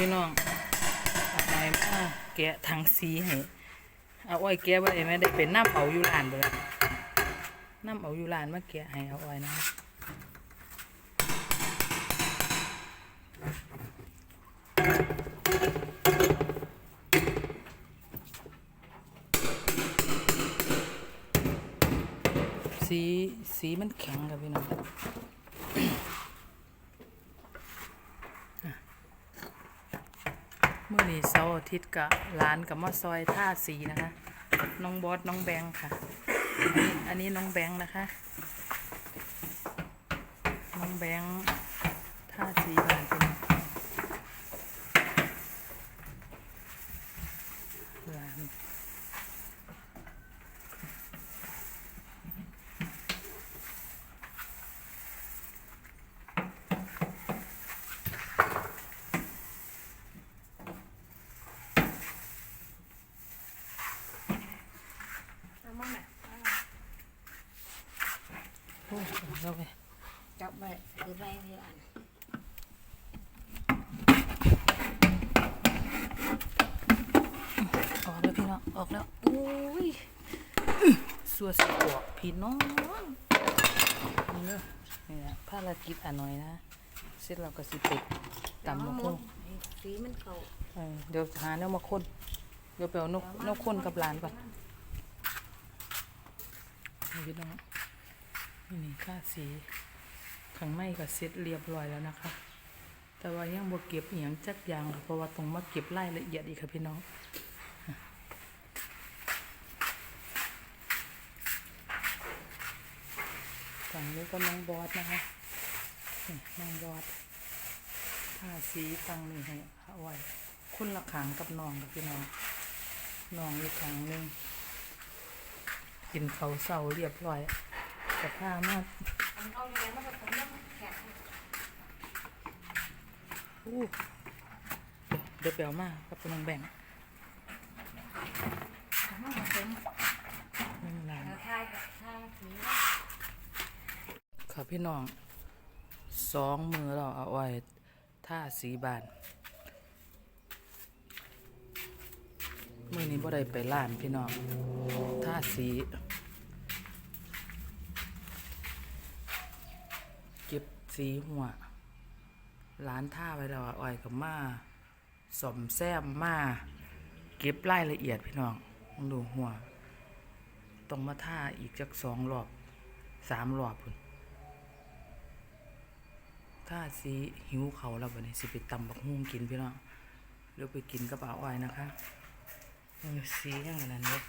พี่น้องเอาไปมาแกะถังสีให้เอาอ้อยแกะไว้ไหมได้เป็นน้ำเอาอยู่ร้านเล่ะน้ำเอาอยู่ร้านมาแกะให้เอาอ้อยนะสีสีมันแข็งครับพี่น้อง มื่อนี้เสาร์อาทิตย์กะร้านกับมาซอยท่าสีนะคะ น้องบอสน้องแบงค์ค่ะ อันนี้อันนี้น้องแบงค์นะคะ น้องแบงค์ท่าสีบ้านเป็นร้าน เอามาแม่ โอ้ เราไปจับไปคือไปที่อันออกแล้วพี่น้องออกแล้วโอ้ยสัวสิออกพี่น้องนี่เนอะนี่นะภารกิจอันหน่อยนะเสร็จเราก็สิไปตำมะพร้าวให้สีมันเข้าเออเดี๋ยวหาแนวมาคนเดี๋ยวไปเอานกนกคนกับหลานก่อนนี่พี่น้อง นี่นี่ค่าสีข้างในก็เสร็จเรียบร้อยแล้วนะคะ แต่ว่ายังบ่เก็บอย่างจักอย่างค่ะเพราะว่าต้องมาเก็บรายละเอียดอีกค่ะพี่น้องฝั่งนี้ก็น้องบอสนะคะน้องบอสผ้าสีตังนี่ให้เอาไว้คุณละขางกับน้องกับพี่น้องน้องอีกขางหนึ่งกินเขาเศร้าเรียบร้อย กับผ้ามาอันเอาอย่างนั้นมาผสมน้ำแข็งอู้เดี๋ยวเดี๋ยวไปเอามากับน้องแบ่งเอามาผสมนี่ลานแล้วทายกับทายสีค่ะพี่น้องสองมือเราเอาไว้ท่าสีบานมือนี้บ่ได้ไปล้านพี่น้องท่าสี เก็บ สีหัวร้านท่าไว้แล้วอะอ้อยกับมาสมแซมมาเก็บรายละเอียดพี่น้องดูหัวต้องมาท่าอีกจักสองรอบสามรอบพุ่นท่าสีหิวเขาแล้ววันนี้สิไปตำบักฮุ่งกินพี่น้องเดี๋ยวไปกินกับอาอ้อยนะคะสีอย่างนั้นเนี่ย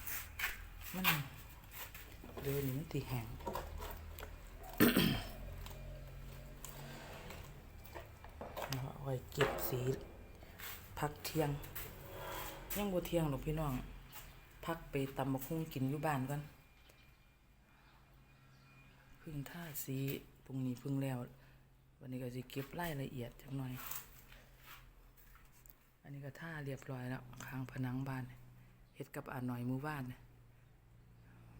มันเดินนี่มันตีแห้ง เอา ไว้เก็บสีพักเที่ยง ยังบ่เที่ยงหรอกพี่น้อง พักไปตำบักหุ่งกินอยู่บ้านก่อนพึ่งท่าสีตรงนี้พึ่งแล้ว วันนี้ก็สิเก็บรายละเอียดจักหน่อย อันนี้ก็ท่าเรียบร้อยแล้วข้างผนังบ้านเฮ็ดกับอ่านหน่อยมือบ้านเนี่ย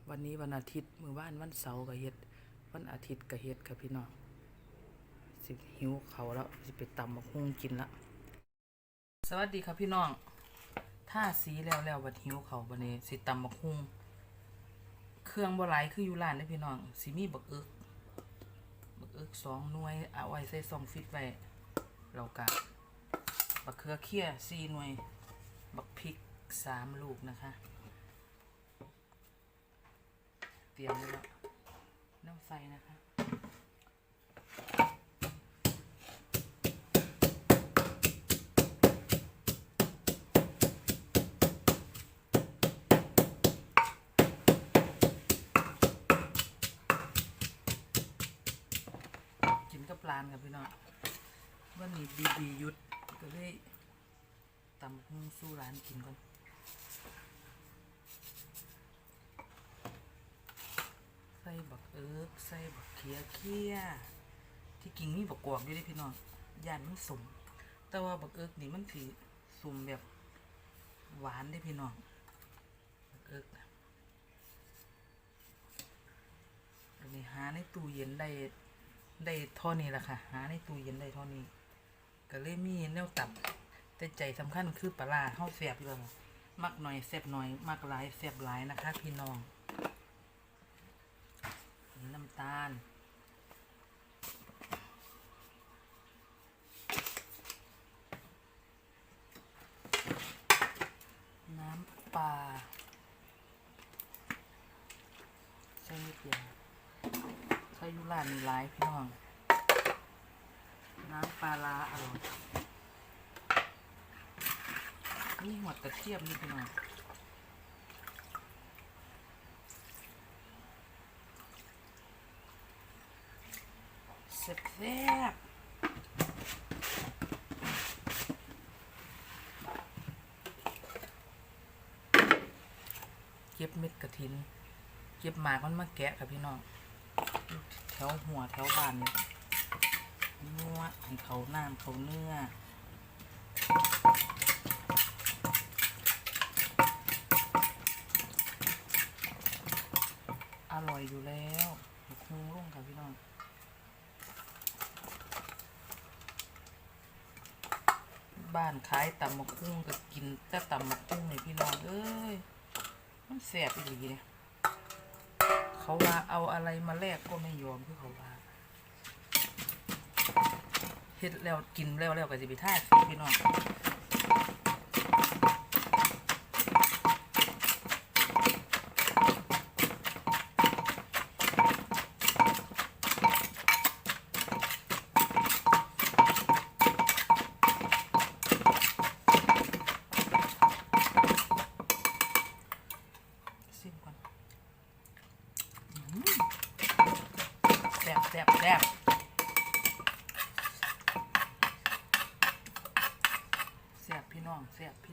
วันนี้วันอาทิตย์มือบ้านวันเสาร์ก็เฮ็ดวันอาทิตย์ก็เฮ็ดครับพี่น้อง สิหิวเขาแล้วสิไปตำบักฮุ่งกินละสวัสดีครับพี่น้องท่าสีแล้วแล้วบัดหิวเขาบัดนี้สิตำบักฮุ่งเครื่องบ่หลคืออยู่ร้านเด้พี่น้องสิมีบักเอิกบักเอิกสองหน่วยเอาไว้ใส่ซองฟิตไว้แล้วก็บักเขือเคี่ยสี่หน่วย บักพริกสามลูกนะคะ เตรียมไว้แล้วน้ำใสนะคะ กินกับร้านครับพี่น้องวันนี้บีบียุดก็เลยตำหุ้งสู้ร้านกินก่อนใส่บักเอิกใส่บักเขียเคียที่กิ่งมีบักกวากอยู่ด้พี่น้องยานมันสม แต่ว่าบักเอิกนี่มันถือสมแบบหวานได้พี่น้องบักเอิกอันนี้หาในตู้เย็นได้ ได้เท่านี้แหละค่ะ หาในตู้เย็นได้เท่านี้ ก็เลยมีแนวตับแต่ใจสำคัญคือปลาร้าเฮาแซ่บเรื่องมักหน่อยแซ่บหน่อยมักหลายแซ่บหลายนะคะ พี่น้องน้ำตาล น้ำปลาใส่นิดเดียว ปลานมีหลายพี่น้อง น้ำปลาร้าอร่อยนี่หมดกระเทียมนี่พี่น้องแซ่บเก็บเม็ดกระถิน เก็บหมากมันมาแกะกับพี่น้อง แถวหัวแถวบ้านนี่นัวให้เขาน้ำเขาเนื้ออร่อยอยู่แล้วคุงร่งค่ะพี่น้องบ้านขายตำมะคุ้งก็กินแต่ตำมะคุ้งเลยพี่น้องเอ้ยมันแสบอีหลีเนี่ย เขาว่าเอาอะไรมาแลกก็ไม่ยอมคือเขาว่าเฮ็ดแล้วกินแล้วแล้วก็สิไปท่าสิพี่น้อง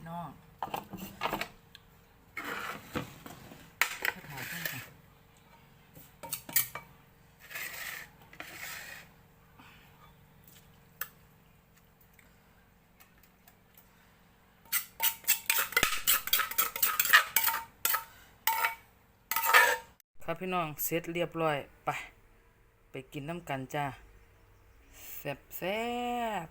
น้องก็ถ่ายเพิ่มกันครับพี่น้องเสร็จเรียบร้อย ไป ไปกินน้ำกันจ้าแซ่บแซ่บ